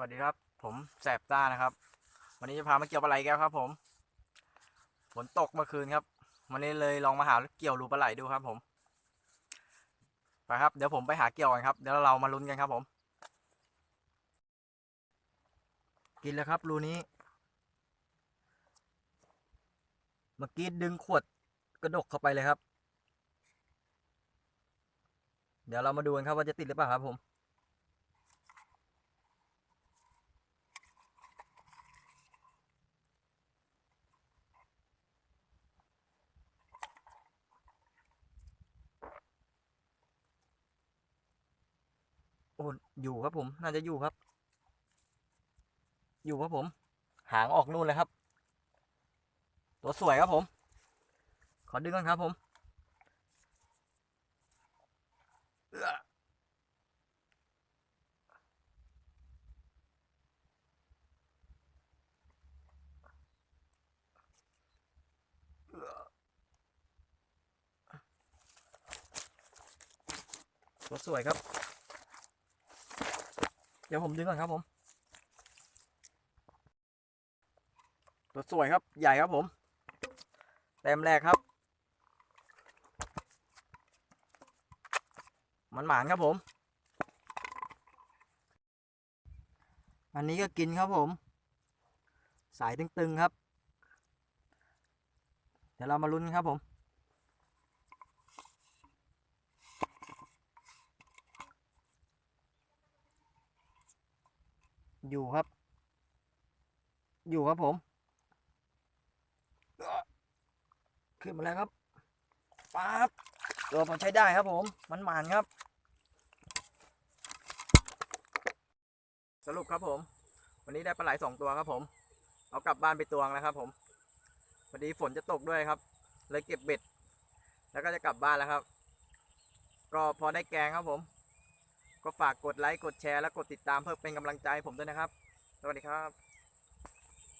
วัสดีครับ ผมแสบต้านะครับ วันนี้จะพามาเกี่ยวปลาไหลแก้วครับ ผมฝนตกเมื่อคืนครับ วันนี้เลยลองมาหาเกี่ยวรูปลาไหลดูครับ ผมไปครับเดี๋ยวผมไปหาเกี่ยวกันครับเดี๋ยวเรามาลุ้นกันครับ ผม กินแล้วครับรูนี้ เมื่อกี้ดึงขวดกระดกเข้าไปเลยครับ เดี๋ยวเรามาดูกันครับว่าจะติดหรือเปล่าครับผม โอ้อยู่ครับผม น่าจะอยู่ครับ อยู่ครับผม หางออกนู่นเลยครับ ตัวสวยครับผม ขอดึงก่อนครับผมตัวสวยครับ เดี๋ยวผมดึงก่อนครับผมตัวสวยครับใหญ่ครับผมเต็มแรกครับ มันหมานครับผม อันนี้ก็กินครับผม สายตึงๆครับ เดี๋ยวเรามาลุ้นครับผม อยู่ครับ อยู่ครับผมเอื้อขึ้นมาแล้วครับป๊บตัวพอใช้ได้ครับผม มันหมานครับ สรุปครับผม วันนี้ได้ปลาไหลสองตัวครับผม เอากลับบ้านไปตวงแล้วครับ ผมพอดีฝนจะตกด้วยครับเลยเก็บเบ็ด แล้วก็จะกลับบ้านแล้วครับ ก็พอได้แกงครับผม ก็ฝากกดไลค์กดแชร์และกดติดตามเพื่อเป็นกำลังใจผมด้วยนะครับ สวัสดีครับ